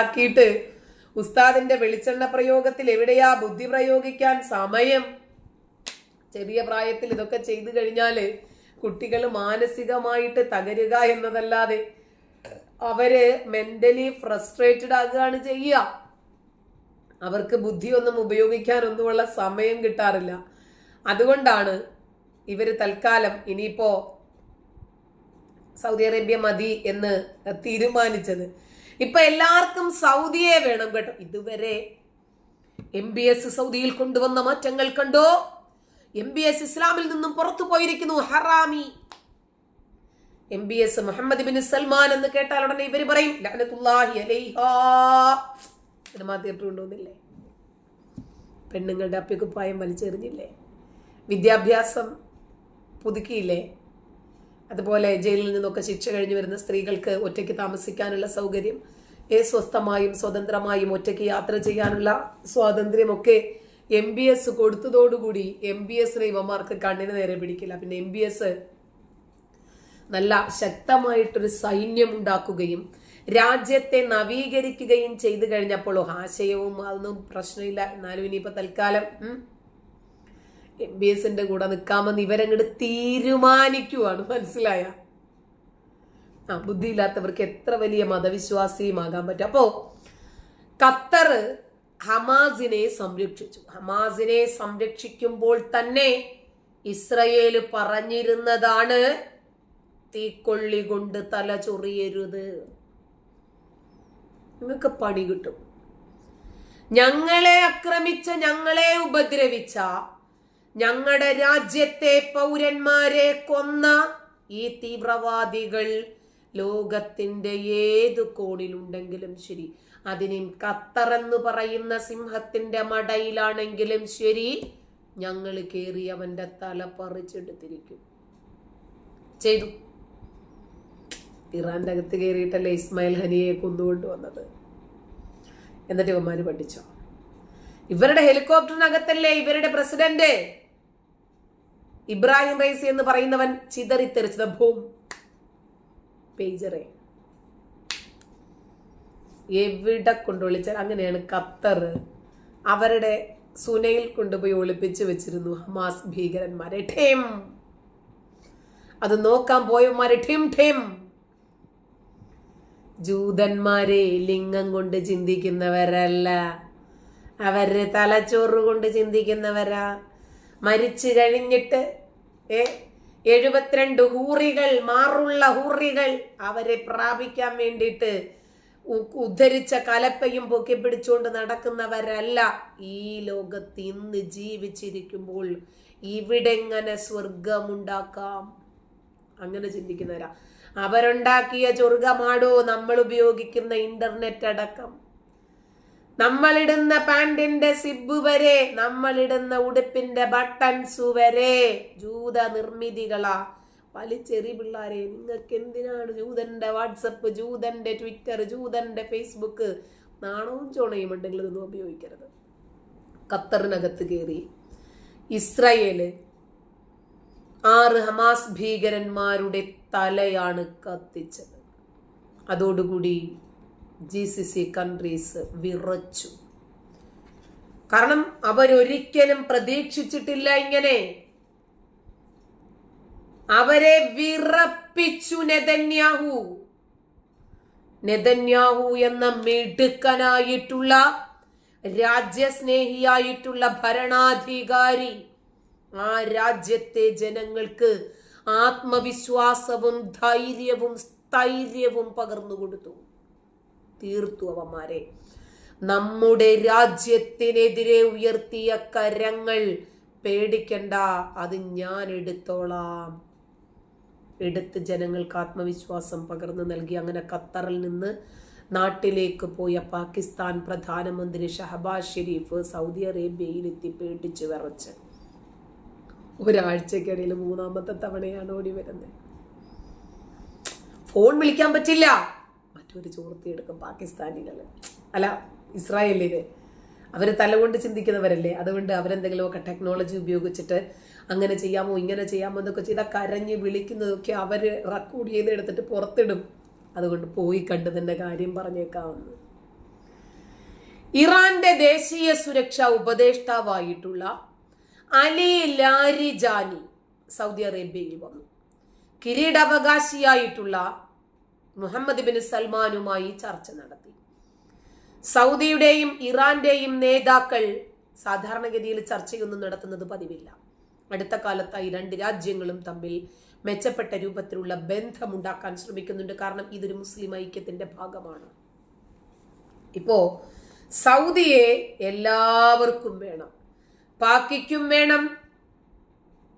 ആക്കിയിട്ട് ഉസ്താദിന്റെ വെളിച്ചെണ്ണ പ്രയോഗത്തിൽ എവിടെയാ ബുദ്ധി പ്രയോഗിക്കാൻ സമയം? ചെറിയ പ്രായത്തിൽ ഇതൊക്കെ ചെയ്തു കഴിഞ്ഞാൽ കുട്ടികൾ മാനസികമായിട്ട് തകരുക എന്നതല്ലാതെ അവർ മെന്റലി ഫ്രസ്ട്രേറ്റഡ് ആകുകയാണ് ചെയ്യുക. അവർക്ക് ബുദ്ധിയൊന്നും ഉപയോഗിക്കാനൊന്നുമുള്ള സമയം കിട്ടാറില്ല. അതുകൊണ്ടാണ് ഇവർ തൽക്കാലം ഇനിയിപ്പോ സൗദി അറേബ്യ മതി എന്ന് തീരുമാനിച്ചത്. ഇപ്പൊ എല്ലാവർക്കും സൗദിയെ വേണം കേട്ടോ. ഇതുവരെ എം ബി എസ് സൗദിയിൽ കൊണ്ടുവന്ന മാറ്റങ്ങൾ കണ്ടോ? എം ബി എസ് ഇസ്ലാമിൽ നിന്നും പുറത്തു പോയിരിക്കുന്നു ഹറാമി. M B S Muhammad bin Salman എന്ന് കേട്ടാൽ ഉടനെ ഇവർ പറയും സിനിമാ പെണ്ണുങ്ങളുടെ അപ്പിക്കുപ്പായം വലിച്ചെറിഞ്ഞില്ലേ? വിദ്യാഭ്യാസം പുതുക്കിയില്ലേ? അതുപോലെ ജയിലിൽ നിന്നൊക്കെ ശിക്ഷ കഴിഞ്ഞു വരുന്ന സ്ത്രീകൾക്ക് ഒറ്റയ്ക്ക് താമസിക്കാനുള്ള സൗകര്യം ഏ സ്വസ്ഥമായും സ്വതന്ത്രമായും ഒറ്റയ്ക്ക് യാത്ര ചെയ്യാനുള്ള സ്വാതന്ത്ര്യമൊക്കെ എം ബി എസ് കൊടുത്തതോടുകൂടി എം ബി എസിനെ ഇവന്മാർക്ക് കണ്ണിന് നേരെ പിടിക്കില്ല. പിന്നെ എം ബി എസ് നല്ല ശക്തമായിട്ടൊരു സൈന്യം ഉണ്ടാക്കുകയും രാജ്യത്തെ നവീകരിക്കുകയും ചെയ്തു കഴിഞ്ഞപ്പോൾ ആശയവും അതൊന്നും പ്രശ്നമില്ല. എന്നാലും ഇനിയിപ്പോ തൽക്കാലം എം ബി എസിന്റെ കൂടെ നിൽക്കാമെന്ന് ഇവരങ്ങോട്ട് തീരുമാനിക്കുവാണ്. മനസ്സിലായ? ആ ബുദ്ധിയില്ലാത്തവർക്ക് എത്ര വലിയ മതവിശ്വാസിയുമാകാൻ പറ്റും. അപ്പോ ഖത്തർ ഹമാസിനെ സംരക്ഷിച്ചു. ഹമാസിനെ സംരക്ഷിക്കുമ്പോൾ തന്നെ ഇസ്രയേൽ പറഞ്ഞിരുന്നതാണ് തീക്കൊള്ളി കൊണ്ട് തല ചൊറിയരുത്. നിങ്ങൾക്ക് പണി കിട്ടും. ഞങ്ങളെ ആക്രമിച്ച ഞങ്ങളെ ഉപദ്രവിച്ച ഞങ്ങളുടെ രാജ്യത്തെ പൗരന്മാരെ കൊന്ന ഈ തീവ്രവാദികൾ ലോകത്തിന്റെ ഏത് കോണിലുണ്ടെങ്കിലും ശരി അതിനും ഖത്തർ എന്ന് പറയുന്ന സിംഹത്തിന്റെ മടയിലാണെങ്കിലും ശരി ഞങ്ങൾ കേറി അവന്റെ തല പറിച്ചെടുത്തിരിക്കും. ചെയ്തു. ഇറാന്റെ അകത്ത് കയറിയിട്ടല്ലേ ഇസ്മായിൽ ഹനിയെ കൊന്നുകൊണ്ട് വന്നത്. എന്നിട്ട് ഇവന്മാര് പഠിച്ചോ? ഇവരുടെ ഹെലികോപ്റ്ററിനകത്തല്ലേ ഇവരുടെ പ്രസിഡന്റ്? ഇബ്രാഹിം റൈസി എന്ന് പറയുന്നവൻ ചിതറിത്തെറിച്ചത് ഭൂം പേജറെ. എവിടെ കൊണ്ട് ഒളിച്ചാൽ അങ്ങനെയാണ് ഖത്തർ. അവരുടെ സുനയിൽ കൊണ്ടുപോയി ഒളിപ്പിച്ചു വെച്ചിരുന്നു ഹമാസ് ഭീകരന്മാരെ. ഠേം. അത് നോക്കാൻ പോയവന്മാരെ ഠിം ഠിം. ജൂതന്മാരെ ലിംഗം കൊണ്ട് ചിന്തിക്കുന്നവരല്ല. അവർ തലച്ചോറ് കൊണ്ട് ചിന്തിക്കുന്നവരാ. മരിച്ചു കഴിഞ്ഞിട്ട് ഏ എഴുപത്തിരണ്ട് ഹൂറികൾ മാറുള്ള ഹൂറികൾ അവരെ പ്രാപിക്കാൻ വേണ്ടിയിട്ട് ഉദ്ധരിച്ച കലപ്പയും പൊക്കി പിടിച്ചുകൊണ്ട് നടക്കുന്നവരല്ല ഈ ലോകത്ത് ഇന്ന് ജീവിച്ചിരിക്കുമ്പോൾ. ഇവിടെ എങ്ങനെ സ്വർഗമുണ്ടാക്കാം? അങ്ങനെ ചിന്തിക്കുന്നവരാ. അവരുണ്ടാക്കിയ ചൊർഗമാടോ നമ്മൾ ഉപയോഗിക്കുന്ന ഇന്റർനെറ്റ് അടക്കം? നമ്മളിടുന്ന പാൻറിന്റെ സിബ് വരെ നമ്മളിടുന്ന ഉടുപ്പിന്റെ ബട്ടൺസ് വരെ. ജൂത നിർമ്മിതികളാ. വലിച്ചെറി പിള്ളാരെ നിങ്ങൾക്ക് എന്തിനാണ് ജൂതന്റെ വാട്സപ്പ് ജൂതന്റെ ട്വിറ്റർ ജൂതന്റെ ഫേസ്ബുക്ക്? നാണവും ചോണയും ഉണ്ടെങ്കിൽ ഇതൊന്നും ഉപയോഗിക്കരുത്. ഖത്തറിനകത്ത് കയറി ഇസ്രയേൽ ആറ് ഹമാസ് ഭീകരന്മാരുടെ തലയാണ് കത്തിച്ചത്. അതോടുകൂടി ജി സി സി കൺട്രീസ് വിറച്ചു. കാരണം അവരൊരിക്കലും പ്രതീക്ഷിച്ചിട്ടില്ല ഇങ്ങനെ. അവരെ വിറപ്പിച്ചു നെതന്യാഹു. നെതന്യാഹു എന്ന മിടുക്കനായിട്ടുള്ള രാജ്യസ്നേഹിയായിട്ടുള്ള ഭരണാധികാരി. ആ രാജ്യത്തെ ജനങ്ങൾക്ക് ആത്മവിശ്വാസവും ധൈര്യവും സ്ഥൈര്യവും പകർന്നു കൊടുത്തു തീർത്തു അവന്മാരെ. നമ്മുടെ രാജ്യത്തിനെതിരെ ഉയർത്തിയ കരങ്ങൾ പേടിക്കണ്ട അത് ഞാൻ എടുത്തോളാം. എടുത്ത് ജനങ്ങൾക്ക് ആത്മവിശ്വാസം പകർന്നു നൽകി. അങ്ങനെ ഖത്തറിൽ നിന്ന് നാട്ടിലേക്ക് പോയ പാകിസ്ഥാൻ പ്രധാനമന്ത്രി ഷഹബാസ് ഷെരീഫ് സൗദി അറേബ്യയിൽ എത്തി പേടിച്ച് വിറച്ച്. ഒരാഴ്ചക്കിടയിൽ മൂന്നാമത്തെ തവണയാണ് ഓടി വരുന്നത്. ഫോൺ വിളിക്കാൻ പറ്റില്ല. മറ്റൊരു ചോർത്തിയെടുക്കും പാകിസ്ഥാനികൾ അല്ല ഇസ്രായേലിന് അവർ തലകൊണ്ട് ചിന്തിക്കുന്നവരല്ലേ? അതുകൊണ്ട് അവരെന്തെങ്കിലുമൊക്കെ ടെക്നോളജി ഉപയോഗിച്ചിട്ട് അങ്ങനെ ചെയ്യാമോ ഇങ്ങനെ ചെയ്യാമോ എന്നൊക്കെ ചെയ്താൽ കരഞ്ഞ് വിളിക്കുന്നതൊക്കെ അവർ റെക്കോർഡ് ചെയ്തെടുത്തിട്ട് പുറത്തിടും. അതുകൊണ്ട് പോയി കണ്ടതിന്റെ കാര്യം പറഞ്ഞേക്കാവുന്നു ഇറാന്റെ ദേശീയ സുരക്ഷാ ഉപദേഷ്ടാവായിട്ടുള്ള അലി ലാരിജാനി സൗദി അറേബ്യയിൽ വന്നു. കിരീടാവകാശിയായിട്ടുള്ള മുഹമ്മദ് ബിൻ സൽമാനുമായി ചർച്ച നടത്തി. സൗദിയുടെയും ഇറാന്റെയും നേതാക്കൾ സാധാരണഗതിയിൽ ചർച്ചയൊന്നും നടത്തുന്നത് പതിവില്ല. അടുത്ത കാലത്തായി രണ്ട് രാജ്യങ്ങളും തമ്മിൽ മെച്ചപ്പെട്ട രൂപത്തിലുള്ള ബന്ധമുണ്ടാക്കാൻ ശ്രമിക്കുന്നുണ്ട്. കാരണം ഇതൊരു മുസ്ലിം ഐക്യത്തിന്റെ ഭാഗമാണ്. ഇപ്പോ സൗദിയെ എല്ലാവർക്കും വേണം. പാക്കിക്കും വേണം.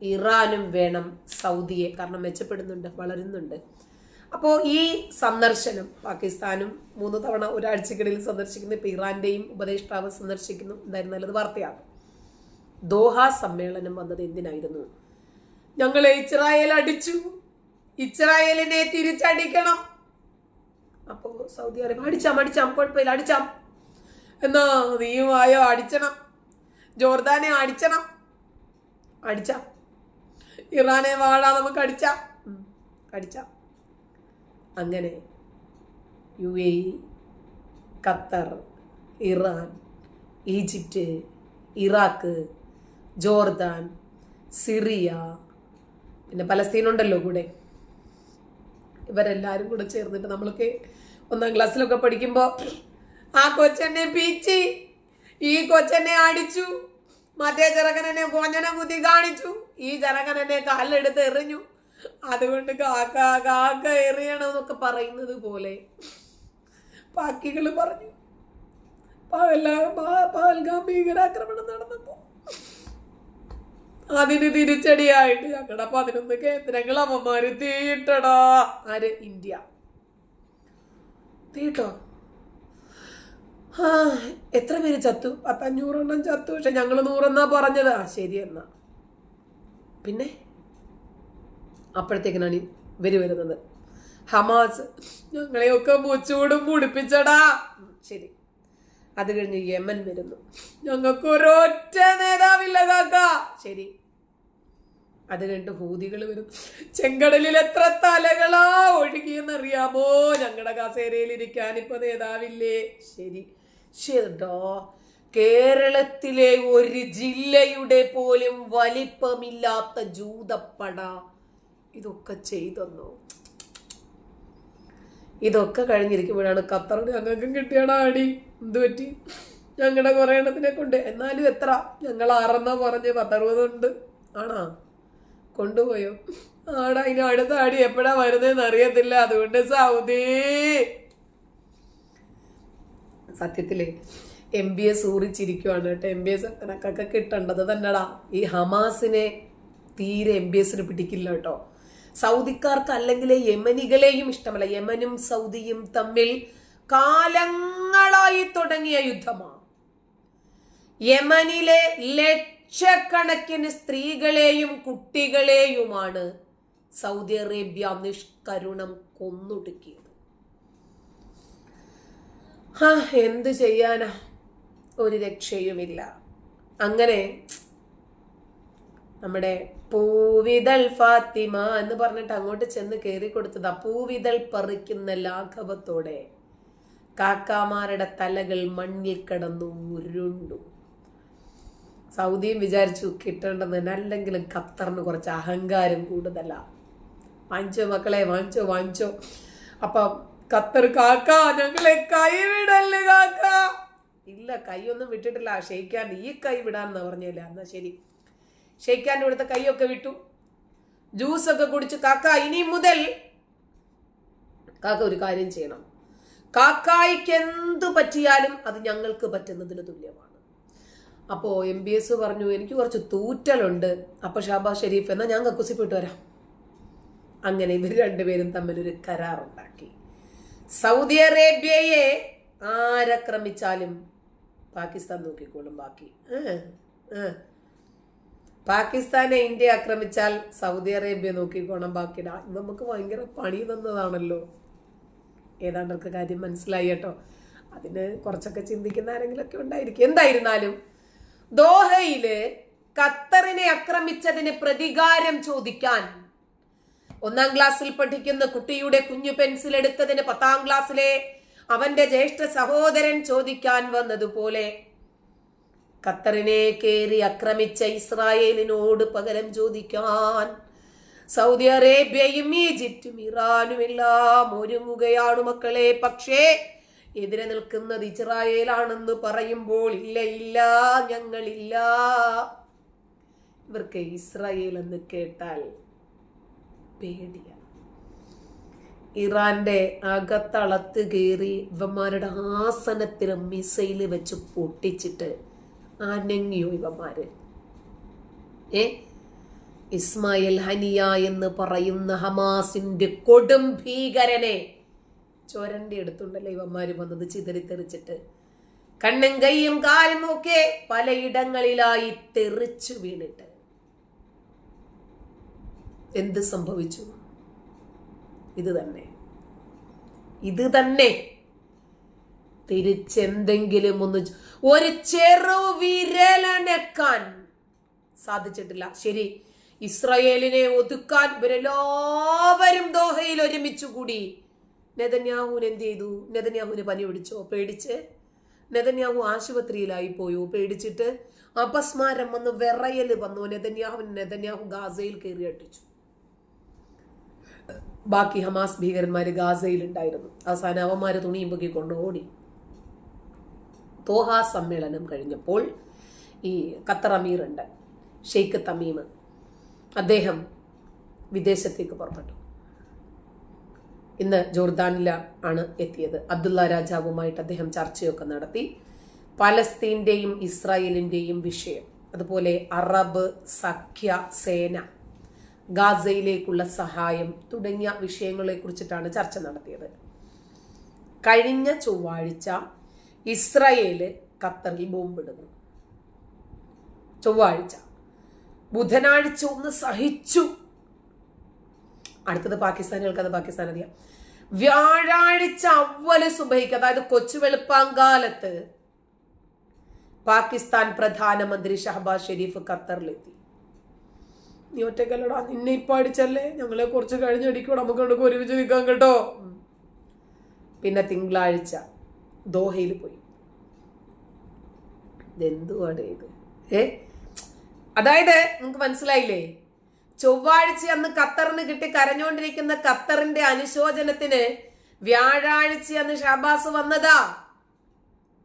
ഇറാനും വേണം സൗദിയെ. കാരണം മെച്ചപ്പെടുന്നുണ്ട് വളരുന്നുണ്ട്. അപ്പോൾ ഈ സന്ദർശനം പാകിസ്ഥാനും മൂന്ന് തവണ ഒരാഴ്ചക്കിടയിൽ സന്ദർശിക്കുന്നു ഇപ്പോൾ ഇറാന്റെയും ഉപദേഷ്ടാവ് സന്ദർശിക്കുന്നു എന്തായിരുന്നാലും അത് വാർത്തയാകും ദോഹ സമ്മേളനം വന്നത് എന്തിനായിരുന്നു? ഞങ്ങളെ ഇസ്രായേൽ അടിച്ചു ഇസ്രായേലിനെ തിരിച്ചടിക്കണം. അപ്പോ സൗദി അറേബ്യ അടിച്ചാം അടിച്ചാം കുഴപ്പമില്ല അടിച്ചാം. എന്നാ നീയുമായോ അടിച്ചണം ജോർദാനെ അടിച്ചണം. അടിച്ചാം. ഇറാനെ വാഴ നമുക്ക് അടിച്ചാം. അടിച്ചാം. അങ്ങനെ U A E Qatar Iran Egypt Iraq Jordan Syria പിന്നെ പലസ്തീനുണ്ടല്ലോ കൂടെ. ഇവരെല്ലാവരും കൂടെ ചേർന്നിട്ട് നമ്മളൊക്കെ ഒന്നാം ക്ലാസ്സിലൊക്കെ പഠിക്കുമ്പോൾ ആ കൊച്ചെന്നെ പീച്ചി ഈ കൊച്ചെന്നെ അടിച്ചു മറ്റേ ചെറുക്കനെന്നെ കൊഞ്ഞനെ കുത്തി കാണിച്ചു ഈ ചെറുക്കനെന്നെ കാലിലെടുത്ത് എറിഞ്ഞു അതുകൊണ്ട് കാക്ക കാക്ക എറിയണമെന്നൊക്കെ പറയുന്നത് പോലെ ബാക്കികൾ പറഞ്ഞു. പാൽഗാം ഭീകരാക്രമണം നടന്നപ്പോ. അതിന് തിരിച്ചടിയായിട്ട് ഞങ്ങളുടെ പതിനൊന്ന് കേന്ദ്രങ്ങൾ അവന്മാര് തീട്ടടാ. ആര്? ഇന്ത്യ. തീട്ടോ? ആ എത്ര പേര് ചത്തു? പത്തഞ്ഞൂറെണ്ണം ചത്തു. പക്ഷെ ഞങ്ങൾ നൂറെന്നാ പറഞ്ഞത്. ആ ശരി എന്നാ. പിന്നെ? അപ്പോഴത്തേക്കിനാണ് ഇവർ വരുന്നത്. ഹമാസ് ഞങ്ങളെയൊക്കെ മുച്ചൂടും മുടിപ്പിച്ചടാ. ശരി. അത് കഴിഞ്ഞ് യമൻ വരുന്നു. ഞങ്ങൾക്ക് ഒരൊറ്റ നേതാവില്ല കാക്ക ശരി. അത് കഴിഞ്ഞിട്ട് ഹൂതികൾ വരും. ചെങ്കടലിൽ എത്ര തലകളാ ഒഴുകിയെന്നറിയാമോ? ഞങ്ങളുടെ കസേരയിൽ ഇരിക്കാൻ ഇപ്പൊ നേതാവില്ലേ. ശരി. ശരിട്ടോ കേരളത്തിലെ ഒരു ജില്ലയുടെ പോലും വലിപ്പമില്ലാത്ത ജൂതപ്പട. ഇതൊക്കെ ചെയ്തെന്നോ? ഇതൊക്കെ കഴിഞ്ഞിരിക്കുമ്പോഴാണ് ഖത്തറിന് ഞങ്ങൾക്കും കിട്ടിയടാ അടി. എന്ത് പറ്റി? ഞങ്ങളുടെ കുറേ എണ്ണത്തിനെ കൊണ്ട്. എന്നാലും എത്ര? ഞങ്ങൾ ആറെന്നാ പറഞ്ഞ് പത്തറുപതുണ്ട് ആണാ? കൊണ്ടുപോയോ? ആടാ ഇനി അടുത്ത അടി എപ്പോഴാ വരുന്നതെന്ന് അറിയത്തില്ല. അതുകൊണ്ട് സൗദി. സത്യത്തിൽ എം ബി എസ് ഊറിച്ചിരിക്കുവാണ് കേട്ടോ. എം ബി എസ് നിനക്കൊക്കെ കിട്ടേണ്ടത് തന്നെടാ. ഈ ഹമാസിനെ തീരെ എം ബി എസിന് പിടിക്കില്ല കേട്ടോ. സൗദിക്കാർക്ക് അല്ലെങ്കിൽ യമനികളെയും ഇഷ്ടമല്ല. യമനും സൗദിയും തമ്മിൽ കാലങ്ങളായി തുടങ്ങിയ യുദ്ധമാണ്. യമനിലെ ലക്ഷക്കണക്കിന് സ്ത്രീകളെയും കുട്ടികളെയുമാണ് സൗദി അറേബ്യ നിഷ്കരുണം കൊന്നൊടുക്കിയത്. എന്ത് ചെയ്യാനാ? ഒരു രക്ഷയുമില്ല. അങ്ങനെ നമ്മുടെ പൂവിതൾ ഫാത്തിമ എന്ന് പറഞ്ഞിട്ട് അങ്ങോട്ട് ചെന്ന് കയറി കൊടുത്തതാ. പൂവിതൾ പറിക്കുന്ന ലാഘവത്തോടെ കാക്കാമാരുടെ തലകൾ മണ്ണിൽ കിടന്നു ഉരുണ്ടു. സൗദിയും വിചാരിച്ചു കിട്ടേണ്ടതിന് അല്ലെങ്കിലും ഖത്തറിന് കുറച്ച് അഹങ്കാരം കൂടുതലാ. വാങ്ങിച്ചോ മക്കളെ വാങ്ങിച്ചോ വാങ്ങിച്ചോ. അപ്പൊ ഖത്തർ കാക്ക ഞങ്ങളെ കൈവിടല്ലേ കാക്ക. ഇല്ല കൈയൊന്നും വിട്ടിട്ടില്ല. ഷെയ്ക്കാൻ ഈ കൈ വിടാന്ന് പറഞ്ഞില്ല എന്നാ ശരി. ഷെയ്ക്കാന്റെ ഇവിടുത്തെ കൈയൊക്കെ വിട്ടു. ജ്യൂസൊക്കെ കുടിച്ച് കാക്ക ഇനി മുതൽ കാക്ക ഒരു കാര്യം ചെയ്യണം. കാക്കായിക്ക് എന്തു പറ്റിയാലും അത് ഞങ്ങൾക്ക് പറ്റുന്നതിന് തുല്യമാണ്. അപ്പോൾ എം ബി എസ് പറഞ്ഞു എനിക്ക് കുറച്ച് തൂറ്റലുണ്ട്. അപ്പോൾ ഷാബാസ് ഷെരീഫ് എന്നാൽ ഞാൻ കക്കുസിപ്പിട്ട് വരാം. അങ്ങനെ ഇവർ രണ്ടുപേരും തമ്മിലൊരു കരാറുണ്ടാക്കി. സൗദി അറേബ്യയെ ആരക്രമിച്ചാലും പാകിസ്ഥാൻ നോക്കിക്കോളും ബാക്കി. ഏ, ഏ. പാകിസ്ഥാനെ ഇന്ത്യ ആക്രമിച്ചാൽ സൗദി അറേബ്യ നോക്കിക്കോണം ബാക്കിടാ നമുക്ക് ഭയങ്കര പണി തന്നതാണല്ലോ. ഏതാണ്ടൊക്കെ കാര്യം മനസ്സിലായി കേട്ടോ. അതിന് കുറച്ചൊക്കെ ചിന്തിക്കുന്ന ആരെങ്കിലൊക്കെ ഉണ്ടായിരിക്കും. എന്തായിരുന്നാലും ദോഹയിൽ ഖത്തറിനെ ആക്രമിച്ചതിന് പ്രതികാരം ചോദിക്കാൻ ഒന്നാം ക്ലാസ്സിൽ പഠിക്കുന്ന കുട്ടിയുടെ കുഞ്ഞു പെൻസിൽ എടുത്തതിന് പത്താം ക്ലാസ്സിലെ അവന്റെ ജ്യേഷ്ഠ സഹോദരൻ ചോദിക്കാൻ വന്നതുപോലെ ഖത്തറിനെ കയറി ആക്രമിച്ച ഇസ്രായേലിനോട് പകരം ചോദിക്കാൻ സൗദി അറേബ്യയും ഈജിപ്തും ഇറാനും എല്ലാം ഒരുങ്ങുകയാണ് മക്കളെ. പക്ഷേ എതിരെ നിൽക്കുന്നത് ഇസ്രായേലാണെന്ന് പറയുമ്പോൾ ഇല്ല ഇല്ല ഞങ്ങളില്ല. ഇവർക്ക് ഇസ്രായേൽ എന്ന് കേട്ടാൽ പേടിയാണ് ഇറാന്റെ അകത്തളത്ത് കയറി ഇവന്മാരുടെ ആസനത്തിന് മിസൈൽ വെച്ച് പൊട്ടിച്ചിട്ട് അനങ്ങിയോ ഇവന്മാര് ഏ? ഇസ്മായിൽ ഹനിയ എന്ന് പറയുന്ന ഹമാസിന്റെ കൊടും ഭീകരനെ. ചോരന്റെ അടുത്തുണ്ടല്ലോ ഇവന്മാര് വന്നത് ചിതറിത്തെറിച്ചിട്ട് കണ്ണും കൈയും കാലും ഒക്കെ പലയിടങ്ങളിലായി തെറിച്ചു വീണിട്ട്. എന്ത് സംഭവിച്ചു? ഇത് തന്നെ. ഇത് തന്നെ. തിരിച്ചെന്തെങ്കിലും ഒന്ന് ഒരു ചെറു വിരലനക്കാൻ സാധിച്ചിട്ടില്ല. ശരി. ഇസ്രയേലിനെ ഒതുക്കാൻ ഇവരെല്ലാവരും ദോഹയിൽ ഒരുമിച്ച് കൂടി നെതന്യാഹുവിന് എന്ത് ചെയ്തു? നെതന്യാഹുവിന് പനി പിടിച്ചോ? പേടിച്ച്? നെതന്യാഹു ആശുപത്രിയിലായി പോയോ? പേടിച്ചിട്ട് അപസ്മാരം വന്ന് വിറയൽ വന്നു. നെതന്യാഹുവിന് നെതന്യാഹു ഗാസയിൽ കയറി അട്ടിച്ചു ബാക്കി ഹമാസ് ഭീകരന്മാര് ഗാസയിൽ ഉണ്ടായിരുന്നു അവസാനം അവന്മാര് തുണിയും പൊക്കിക്കൊണ്ട് ഓടി തോഹ സമ്മേളനം കഴിഞ്ഞപ്പോൾ ഈ ഖത്തർ അമീറുണ്ട് ഷെയ്ഖ് തമീം. അദ്ദേഹം വിദേശത്തേക്ക് പുറപ്പെട്ടു. ഇന്ന് ജോർദാനില ആണ് എത്തിയത്. അബ്ദുള്ള രാജാവുമായിട്ട് അദ്ദേഹം ചർച്ചയൊക്കെ നടത്തി. പലസ്തീന്റെയും ഇസ്രായേലിന്റെയും വിഷയം അതുപോലെ അറബ് സഖ്യ സേന ഗാസയിലേക്കുള്ള സഹായം തുടങ്ങിയ വിഷയങ്ങളെ കുറിച്ചിട്ടാണ് ചർച്ച നടത്തിയത്. കഴിഞ്ഞ ചൊവ്വാഴ്ച ഇസ്രായേൽ ഖത്തറിൽ ബോംബിടുന്നു. ചൊവ്വാഴ്ച. ബുധനാഴ്ച ഒന്ന് സഹിച്ചു. അടുത്തത് പാകിസ്ഥാനികൾക്ക് അത് പാകിസ്ഥാൻ അറിയാം വ്യാഴാഴ്ച അവൽ സുബഹിക്ക് അതായത് കൊച്ചു വെളുപ്പാങ്കാലത്ത് പാകിസ്ഥാൻ പ്രധാനമന്ത്രി ഷഹബാസ് ഷെരീഫ് ഖത്തറിലെത്തി. നീ ഒറ്റക്കല്ലടാ നിന്നെ ഇപ്പൊ അടിച്ചല്ലേ? ഞങ്ങളെ കുറച്ച് കഴിഞ്ഞടിക്കൂടെ നമുക്ക് ഒരുമിച്ച് നിൽക്കാം കേട്ടോ. പിന്നെ തിങ്കളാഴ്ച. ദോഹയിൽ പോയി. ഇതെന്തുവാണ് ഇത്? ഏ? അതായത് നിങ്ങൾക്ക് മനസ്സിലായില്ലേ? ചൊവ്വാഴ്ച അന്ന് ഖത്തറിന് കിട്ടി കരഞ്ഞുകൊണ്ടിരിക്കുന്ന ഖത്തറിന്റെ അനുശോചനത്തിന് വ്യാഴാഴ്ച അന്ന് ഷാബാസ് വന്നതാ.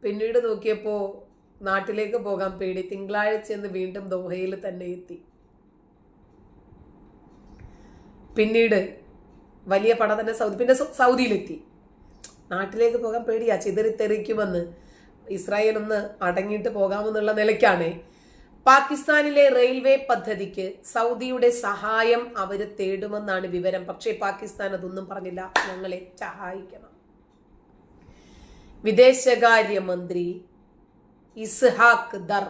പിന്നീട് നോക്കിയപ്പോ നാട്ടിലേക്ക് പോകാൻ പേടി. തിങ്കളാഴ്ച എന്ന് വീണ്ടും ദോഹയിൽ തന്നെ എത്തി. പിന്നീട് വലിയ പട തന്നെ സൗദി പിന്നെ സൗദിയിലെത്തി. നാട്ടിലേക്ക് പോകാൻ പേടിയാ ചിതറിത്തെറിക്കുമെന്ന്. ഇസ്രായേൽ ഒന്ന് അടങ്ങിയിട്ട് പോകാമെന്നുള്ള നിലയ്ക്കാണ്. പാകിസ്ഥാനിലെ റെയിൽവേ പദ്ധതിക്ക് സൗദിയുടെ സഹായം അവർ തേടുമെന്നാണ് വിവരം. പക്ഷേ പാകിസ്ഥാൻ അതൊന്നും പറഞ്ഞില്ല. ഞങ്ങളെ സഹായിക്കണം. വിദേശകാര്യമന്ത്രി ഇസ്ഹാഖ് ദർ.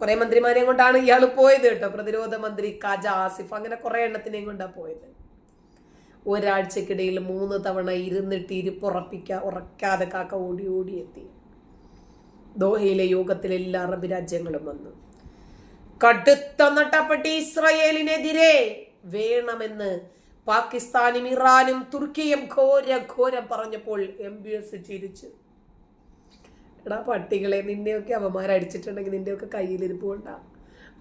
കുറെ മന്ത്രിമാരെയും കൊണ്ടാണ് ഇയാൾ പോയത് കേട്ടോ. പ്രതിരോധ മന്ത്രി കാജ ആസിഫ്. അങ്ങനെ കുറെ എണ്ണത്തിനെയും കൊണ്ടാണ് പോയത്. ഒരാഴ്ചക്കിടയിൽ മൂന്ന് തവണ ഇരുന്നിട്ട് ഇരിപ്പുറപ്പിക്ക ഉറക്കാതെ കാക്ക ഓടി ഓടിയെത്തി ദോഹയിലെ യോഗത്തിൽ എല്ലാ അറബ് രാജ്യങ്ങളും വന്നു. കടുത്ത നട്ടപ്പെട്ടി ഇസ്രയേലിനെതിരെ വേണമെന്ന് പാകിസ്ഥാനും ഇറാനും തുർക്കിയും ഘോര ഘോരം പറഞ്ഞപ്പോൾ എം ബി എസ് ചിരിച്ചു. എടാ പട്ടികളെ നിന്നെയൊക്കെ അവന്മാരടിച്ചിട്ടുണ്ടെങ്കിൽ നിന്റെയൊക്കെ കയ്യിലിരിപ്പ് കൊണ്ടാ.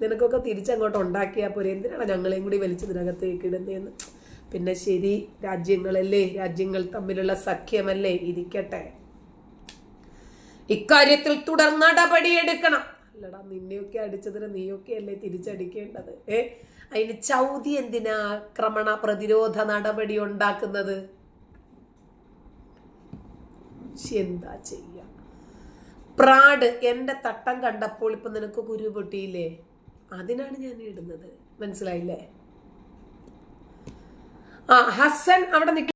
നിനക്കൊക്കെ തിരിച്ചങ്ങോട്ട് ഉണ്ടാക്കിയാൽ പോരെ. എന്തിനാണ് ഞങ്ങളെയും കൂടി വലിച്ചതിനകത്തേക്ക് ഇടുന്നതെന്ന് പിന്നെ ശരി രാജ്യങ്ങളല്ലേ? രാജ്യങ്ങൾ തമ്മിലുള്ള സഖ്യമല്ലേ? ഇരിക്കട്ടെ. ഇക്കാര്യത്തിൽ തുടർ നടപടിയെടുക്കണം അല്ലടാ നിന്നെയൊക്കെ അടിച്ചതിന് നീയൊക്കെ അല്ലേ തിരിച്ചടിക്കേണ്ടത്? ഏ? അതിന് ചൗതി എന്തിനാ ആക്രമണ പ്രതിരോധ നടപടി ഉണ്ടാക്കുന്നത്? എന്താ ചെയ്യ? പ്രാട് എന്റെ തട്ടം കണ്ടപ്പോൾ ഇപ്പൊ നിനക്ക് കുരു പൊട്ടിയില്ലേ? അതിനാണ് ഞാൻ ഇടുന്നത്. മനസ്സിലായില്ലേ? ആ ഹസൻ അവിടെ നിൽക്ക